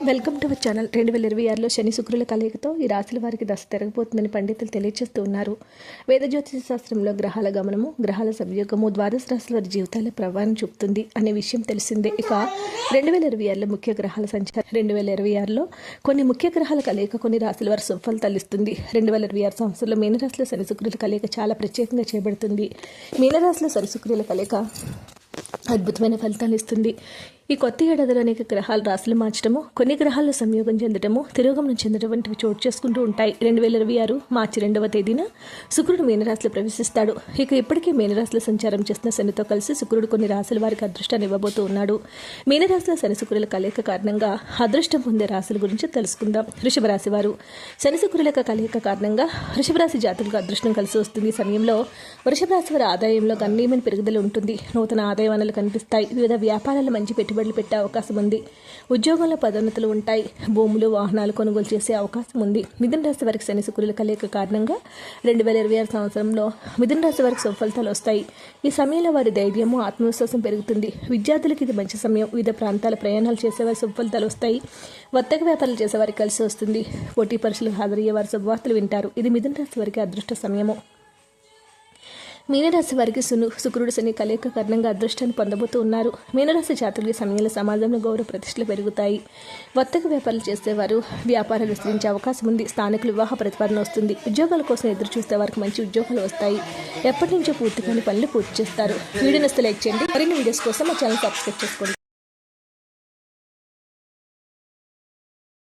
Welcome to our channel. రెండు వేల ఇరవై ఆరులో శని శుక్రుల కలయికతో ఈ రాశుల వారికి దశ తిరగబోతుందని పండితులు తెలియజేస్తూ ఉన్నారు. వేద జ్యోతిష శాస్త్రంలో గ్రహాల గమనము గ్రహాల సంయోగము ద్వాదశ రాశుల వారి జీవితాల ప్రభావం చూపుతుంది అనే విషయం తెలిసిందే. ఇక రెండు వేల ఇరవై ఆరులో ముఖ్య గ్రహాల సంచారం. రెండు వేల ఇరవై ఆరులో కొన్ని ముఖ్య గ్రహాల కలయిక కొన్ని రాశుల వారి సుఫలితాలు ఇస్తుంది రెండు వేల ఇరవై ఆరు సంవత్సరంలో మీనరాశిలో శని శుక్రుల కలయిక చాలా ప్రత్యేకంగా చేయబడుతుంది మీనరాశిలో శని శుక్రుల కలయిక అద్భుతమైన ఫలితాలు ఇస్తుంది. ఈ కొత్త ఏడాదిలో అనేక గ్రహాలు రాశులు మార్చడము కొన్ని గ్రహాల్లో సంయోగం చెందడము తిరోగమనం చెందడం వంటివి చోటు చేసుకుంటూ ఉంటాయి. రెండు వేల ఇరవై ఆరు మార్చి రెండవ తేదీన శుక్రుడు మీనరాశిలో ప్రవేశిస్తాడు. ఇక ఇప్పటికే మీనరాశిలో సంచారం చేస్తున్న శనితో కలిసి శుక్రుడు కొన్ని రాశుల వారికి అదృష్టాన్ని ఇవ్వబోతూ ఉన్నాడు. మీనరాశిలో శని శుక్రుల కలయిక కారణంగా అదృష్టం పొందే రాశుల గురించి తెలుసుకుందాం. వృషభ రాశి వారు శని శుక్రుల కలయిక కారణంగా వృషభ రాశి జాతకులకు అదృష్టం కలిసి వస్తుంది. సమయంలో వృషభ రాశి వారి ఆదాయంలో గణనీయమైన పెరుగుదల ఉంటుంది. నూతన ఆదాయ వనరులు కనిపిస్తాయి. వివిధ వ్యాపారాలు మంచి పెట్టుబడులు పెట్టే అవకాశం ఉంది. ఉద్యోగంలో పదోన్నతులు ఉంటాయి. భూములు వాహనాలు కొనుగోలు చేసే అవకాశం ఉంది. మిథున రాశి వారికి శని శుక్రుల కలయిక కారణంగా రెండు వేల ఇరవై ఆరు సంవత్సరంలో మిథున రాశి వారికి సుఫలితాలు వస్తాయి. ఈ సమయంలో వారి ధైర్యము ఆత్మవిశ్వాసం పెరుగుతుంది. విద్యార్థులకు ఇది మంచి సమయం. వివిధ ప్రాంతాల ప్రయాణాలు చేసేవారి సుఫలితాలు వస్తాయి. వర్తక వ్యాపారాలు చేసేవారికి కలిసి వస్తుంది. పోటీ పరీక్షలకు హాజరయ్యే వారి శుభవార్తలు వింటారు. ఇది మిథున రాశి వారికి అదృష్ట సమయము. మీనరాశి వారికి సును శుక్రుడు శని కలయిక కారణంగా అదృష్టాన్ని పొందబోతూ ఉన్నారు. మీనరాశి జాతకుల సమయంలో సమాజంలో గౌరవ ప్రతిష్టలు పెరుగుతాయి. వర్తక వ్యాపారాలు చేసేవారు వ్యాపారాలు విస్తరించే అవకాశం ఉంది. స్థానికులు వివాహ ప్రతిపాదన వస్తుంది. ఉద్యోగాల కోసం ఎదురు చూస్తే వారికి మంచి ఉద్యోగాలు వస్తాయి. ఎప్పటి నుంచో పూర్తి కాని పనులు పూర్తి చేస్తారు. వీడియోని నస్తే లైక్ చేయండి. మరిన్ని వీడియోస్ కోసం మా ఛానల్ సబ్స్క్రైబ్ చేసుకోండి.